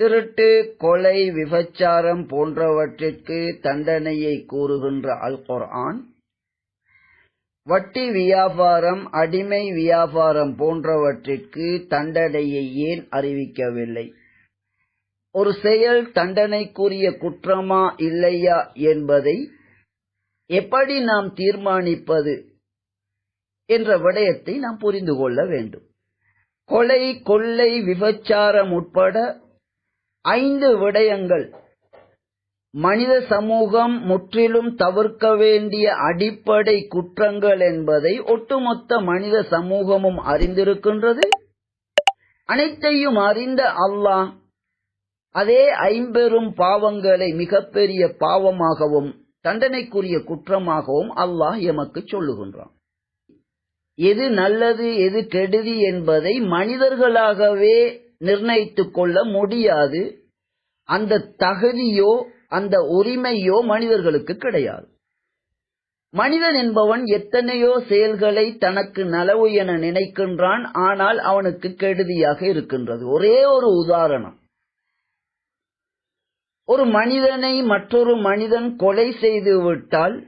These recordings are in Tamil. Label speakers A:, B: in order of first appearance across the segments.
A: திருட்டு கொலை விபச்சாரம் போன்றவற்றிற்கு தண்டனையை கூறுகின்ற அல் குர்ஆன் வட்டி வியாபாரம் அடிமை வியாபாரம் போன்றவற்றிற்கு தண்டனையை ஏன் அறிவிக்கவில்லை? ஒரு செயல் தண்டனைக்குரிய குற்றமா இல்லையா என்பதை எப்படி நாம் தீர்மானிப்பது என்ற விடயத்தை நாம் புரிந்து கொள்ள வேண்டும். கொலை கொள்ளை விபச்சாரம் உட்பட ஐந்து விடயங்கள். மனித சமூகம் முற்றிலும் தவிர்க்க வேண்டிய அடிப்படை குற்றங்கள் என்பதை ஒட்டுமொத்த மனித சமூகமும் அறிந்திருக்கின்றது. அனைத்தையும் அறிந்த அல்லாஹ் அதே ஐம்பெரும் பாவங்களை மிகப்பெரிய பாவமாகவும் தண்டனைக்குரிய குற்றமாகவும் அல்லாஹ் எமக்கு சொல்லுகின்றான். எது நல்லது எது கெடுதி என்பதை மனிதர்களாகவே நிர்ணயித்துக் கொள்ள முடியாது. அந்த தகுதியோ அந்த உரிமையோ மனிதர்களுக்கு கிடையாது. மனிதன் என்பவன் எத்தனையோ செயல்களை தனக்கு நலவு என நினைக்கின்றான் ஆனால் அவனுக்கு கெடுதியாக இருக்கின்றது. ஒரே ஒரு உதாரணம். ஒரு மனிதனை மற்றொரு மனிதன் கொலை செய்து விட்டால்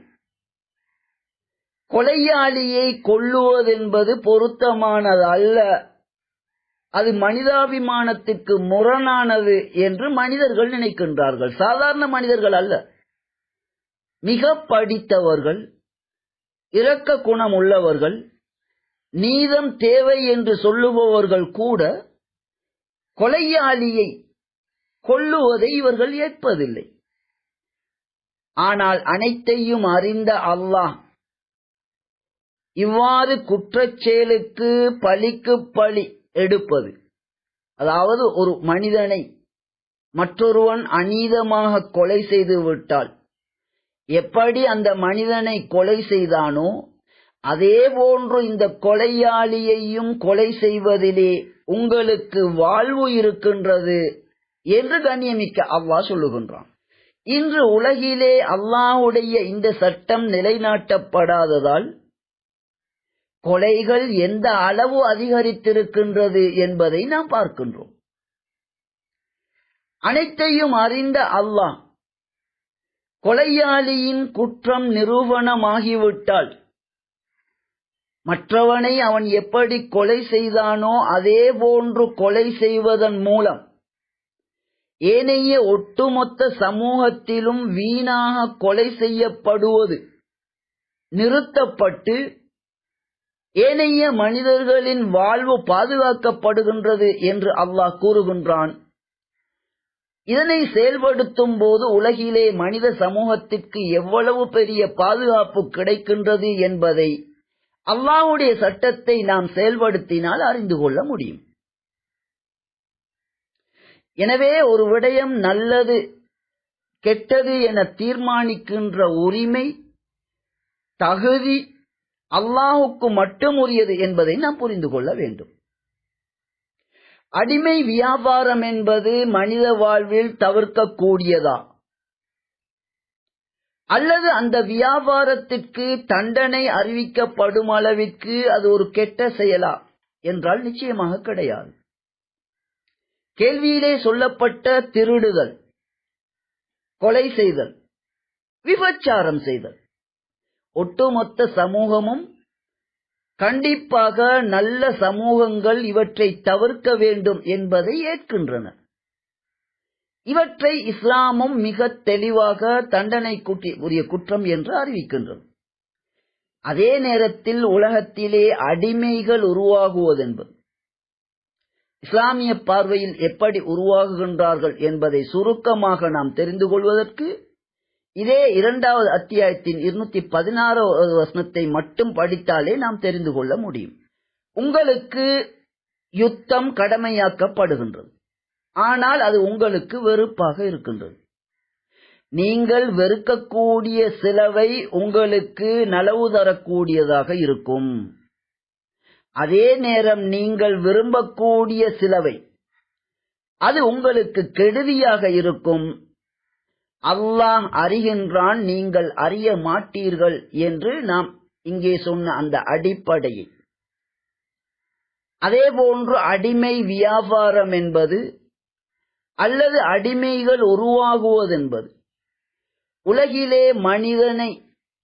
A: கொலையாளியை கொல்லுவதென்பது பொருத்தமானது அல்ல அது மனிதாபிமானத்துக்கு முரணானது என்று மனிதர்கள் நினைக்கின்றார்கள். சாதாரண மனிதர்கள் அல்ல. மிக படித்தவர்கள் இரக்க குணம் உள்ளவர்கள் நீதம் தேவை என்று சொல்லுபவர்கள் கூட கொலையாளியை கொல்லுவதை இவர்கள் ஏற்பதில்லை. ஆனால் அனைத்தையும் அறிந்த அல்லாஹ் இவ்வாறு குற்றச்செயலுக்கு பழிக்கு பழி எடுப்பது. அதாவது ஒரு மனிதனை மற்றொருவன் அநீதமாக கொலை செய்து விட்டால் எப்படி அந்த மனிதனை கொலை செய்தானோ அதே போன்று இந்த கொலையாளியையும் கொலை செய்வதிலே உங்களுக்கு வாழ்வு இருக்கின்றது என்று கண்ணியமிக்க அல்லாஹ் சொல்லுகின்றான். இன்று உலகிலே அல்லாஹுடைய இந்த சட்டம் நிலைநாட்டப்படாததால் கொலைகள் எந்த அளவு அதிகரித்திருக்கின்றது என்பதை நாம் பார்க்கின்றோம். அனைத்தையும் அறிந்த அல்லாஹ் கொலையாளியின் குற்றம் நிரூபணமாகிவிட்டால் மற்றவனை அவன் எப்படி கொலை செய்தானோ அதே போன்று கொலை செய்வதன் மூலம் ஏனைய ஒட்டுமொத்த சமூகத்திலும் வீணாக கொலை செய்யப்படுவது நிறுத்தப்பட்டு ஏனைய மனிதர்களின் வாழ்வு பாதுகாக்கப்படுகின்றது என்று அல்லாஹ் கூறுகின்றான். இதனை செயல்படுத்தும் போது உலகிலே மனித சமூகத்திற்கு எவ்வளவு பெரிய பாதுகாப்பு கிடைக்கின்றது என்பதை அல்லாவுடைய சட்டத்தை நாம் செயல்படுத்தினால் அறிந்து கொள்ள முடியும். எனவே ஒரு விடயம் நல்லது கெட்டது என தீர்மானிக்கின்ற உரிமை தகுதி அல்லாஹுக்கு மட்டும் உரியது என்பதை நாம் புரிந்து கொள்ள வேண்டும். அடிமை வியாபாரம் என்பது மனித வாழ்வில் தவிர்க்கக்கூடியதா? அல்லது அந்த வியாபாரத்திற்கு தண்டனை அறிவிக்கப்படும் அளவிற்கு அது ஒரு கெட்ட செயலா? என்றால் நிச்சயமாக கிடையாது. கேள்வியிலே சொல்லப்பட்ட திருடுதல் கொலை செய்தல் விபச்சாரம் செய்தல் ஒட்டுமொத்த சமூகமும் கண்டிப்பாக நல்ல சமூகங்கள் இவற்றை தவிர்க்க வேண்டும் என்பதை ஏற்கின்றன. இவற்றை இஸ்லாமும் மிக தெளிவாக தண்டனை உரிய குற்றம் என்று அறிவிக்கின்றது அதே நேரத்தில் உலகத்திலே அடிமைகள் உருவாகுவதென்பது இஸ்லாமிய பார்வையில் எப்படி உருவாகுகின்றார்கள் என்பதை சுருக்கமாக நாம் தெரிந்து கொள்வதற்கு இதே இரண்டாவது அத்தியாயத்தின் இருநூத்தி பதினாறாவது வசனத்தை மட்டும் படித்தாலே நாம் தெரிந்து கொள்ள முடியும். உங்களுக்கு யுத்தம் கடமையாக்கப்படுகின்றது. ஆனால் அது உங்களுக்கு வெறுப்பாக இருக்கின்றது. நீங்கள் வெறுக்கக்கூடிய சிலவை உங்களுக்கு நலவு தரக்கூடியதாக இருக்கும். அதே நேரம் நீங்கள் விரும்பக்கூடிய சிலவை அது உங்களுக்கு கெடுதியாக இருக்கும். அல்லாஹ் அறிகின்றான் நீங்கள் அறிய மாட்டீர்கள் என்று நாம் இங்கே சொன்ன அந்த அடிப்படையை அதே போன்று அடிமை வியாபாரம் என்பது அல்லது அடிமைகள் உருவாகுவதென்பது. உலகிலே மனிதனை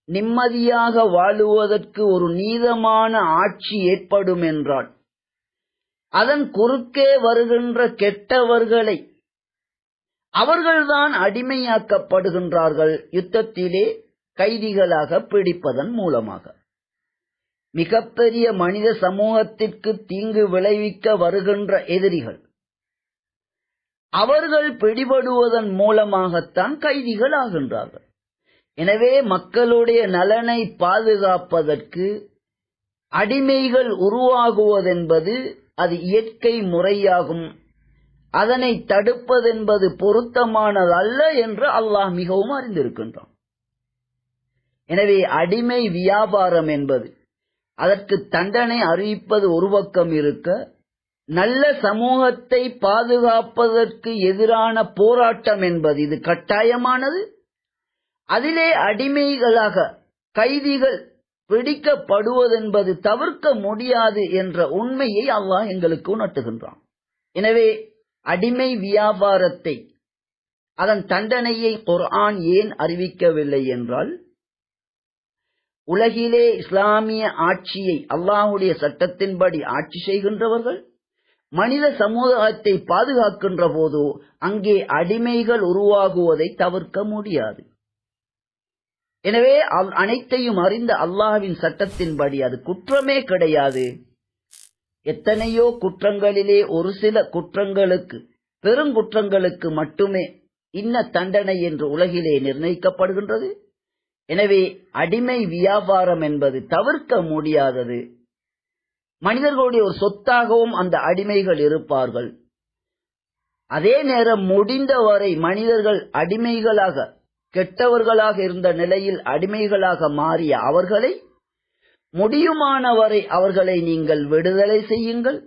A: நிம்மதியாக வாழுவதற்கு ஒரு நீதமான ஆட்சி ஏற்படும் என்றால் அதன் குறுக்கே வருகின்ற கெட்டவர்களை அவர்கள்தான் அடிமையாக்கப்படுகின்றார்கள் யுத்தத்திலே கைதிகளாக பிடிப்பதன் மூலமாக. மிகப்பெரிய மனித சமூகத்திற்கு தீங்கு விளைவிக்க வருகின்ற எதிரிகள். அவர்கள் பிடிபடுவதன் மூலமாகத்தான் கைதிகள் ஆகின்றார்கள். எனவே மக்களுடைய நலனை பாதுகாப்பதற்கு அடிமைகள் உருவாகுவதென்பது அது இயற்கை முறையாகும் அதனை தடுப்பதென்பது பொருத்தமானதல்ல என்று அல்லாஹ் மிகவும் அறிந்திருக்கின்றான். எனவே அடிமை வியாபாரம் என்பது அதற்கு தண்டனை அறிவிப்பது ஒரு பக்கம் இருக்க நல்ல சமூகத்தை பாதுகாப்பதற்கு எதிரான போராட்டம் என்பது இது கட்டாயமானது. அதிலே அடிமைகளாக கைதிகள் பிடிக்கப்படுவதென்பது தவிர்க்க முடியாது என்ற உண்மையை அல்லாஹ் எங்களுக்கு உணர்த்துகின்றான். எனவே அடிமை வியாபாரத்தை அதன் தண்டனையை குர்ஆன் ஏன் அறிவிக்கவில்லை என்றால் உலகிலே இஸ்லாமிய ஆட்சியை அல்லாஹுடைய சட்டத்தின்படி ஆட்சி செய்கின்றவர்கள் மனித சமூகத்தை பாதுகாக்கின்ற போது அங்கே அடிமைகள் உருவாகுவதை தவிர்க்க முடியாது. எனவே அனைத்தையும் அறிந்த அல்லாஹ்வின் சட்டத்தின்படி அது குற்றமே கிடையாது. எத்தனையோ குற்றங்களிலே ஒரு சில குற்றங்களுக்கு பெருங்குற்றங்களுக்கு மட்டுமே இன்ன தண்டனை என்று உலகிலே நிர்ணயிக்கப்படுகின்றது. எனவே அடிமை வியாபாரம் என்பது தவிர்க்க முடியாதது. மனிதர்களுடைய ஒரு சொத்தாகவும் அந்த அடிமைகள் இருப்பார்கள். அதே நேரம் முடிந்தவரை மனிதர்கள் அடிமைகளாக கெட்டவர்களாக இருந்த நிலையில் அடிமைகளாக மாறிய அவர்களை முடியுமானவரை அவர்களை நீங்கள் விடுதலை செய்யுங்கள்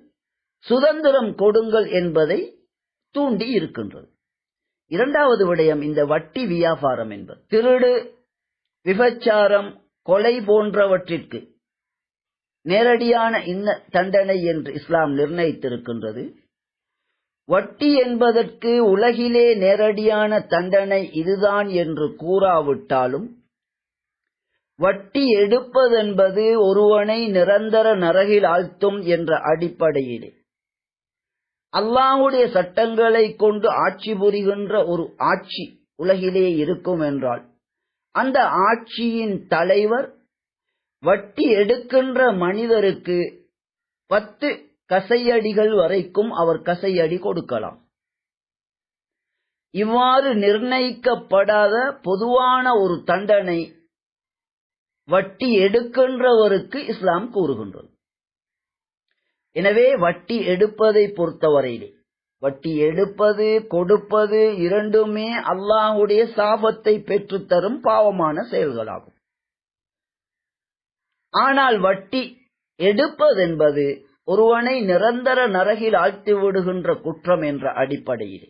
A: சுதந்திரம் கொடுங்கள் என்பதை தூண்டி இருக்கின்றது. இரண்டாவது விடயம் இந்த வட்டி வியாபாரம் என்பது. திருடு விபச்சாரம் கொலை போன்றவற்றிற்கு நேரடியான இன்ன தண்டனை என்று இஸ்லாம் நிர்ணயித்திருக்கின்றது. வட்டி என்பதற்கு உலகிலே நேரடியான தண்டனை இதுதான் என்று கூறாவிட்டாலும் வட்டி எடுப்பதென்பது ஒருவனை நிரந்தர நரகில் ஆழ்த்தும் என்ற அடிப்படையிலே. அல்லாவுடைய சட்டங்களை கொண்டு ஆட்சி புரிகின்ற ஒரு ஆட்சி உலகிலே இருக்கும் என்றால் அந்த ஆட்சியின் தலைவர் வட்டி எடுக்கின்ற மனிதருக்கு பத்து கசையடிகள் வரைக்கும் அவர் கசையடி கொடுக்கலாம். இவ்வாறு நிர்ணயிக்கப்படாத பொதுவான ஒரு தண்டனை வட்டி எடுக்கின்றவருக்கு இஸ்லாம் கூறுகின்றது. எனவே வட்டி எடுப்பதை பொறுத்தவரையிலே வட்டி எடுப்பது கொடுப்பது இரண்டுமே அல்லாஹுடைய சாபத்தை பெற்றுத்தரும் பாவமான செயல்களாகும். ஆனால் வட்டி எடுப்பதென்பது ஒருவனை நிரந்தர நரகில் ஆழ்த்தி விடுகின்ற குற்றம் என்ற அடிப்படையில்.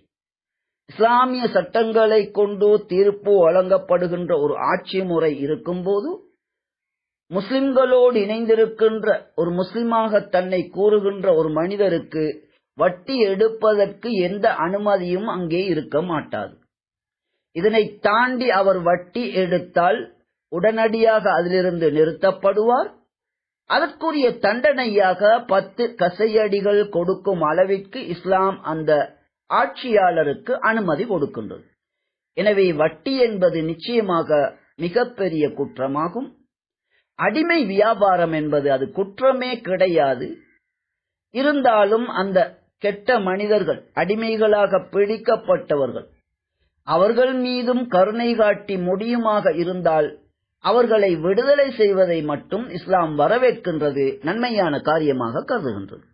A: இஸ்லாமிய சட்டங்களை கொண்டு தீர்ப்பு வழங்கப்படுகின்ற ஒரு ஆட்சி முறை இருக்கும்போது முஸ்லிம்களோடு இணைந்திருக்கின்ற ஒரு முஸ்லிமாக தன்னை கூறுகின்ற ஒரு மனிதருக்கு வட்டி எடுப்பதற்கு எந்த அனுமதியும் அங்கே இருக்க மாட்டாது. இதனை தாண்டி அவர் வட்டி எடுத்தால் உடனடியாக அதிலிருந்து நிறுத்தப்படுவார். அதற்குரிய தண்டனையாக பத்து கசையடிகள் கொடுக்கும் அளவிற்கு இஸ்லாம் அந்த ஆட்சியாளருக்கு அனுமதி கொடுக்கின்றது. எனவே வட்டி என்பது நிச்சயமாக மிகப்பெரிய குற்றமாகும். அடிமை வியாபாரம் என்பது அது குற்றமே கிடையாது. இருந்தாலும் அந்த கெட்ட மனிதர்கள் அடிமைகளாக பிடிக்கப்பட்டவர்கள் அவர்கள் மீதும் கருணை காட்டி முடியுமாக இருந்தால் அவர்களை விடுதலை செய்வதை மட்டும் இஸ்லாம் வரவேற்கின்றது நன்மையான காரியமாக கருதுகின்றது.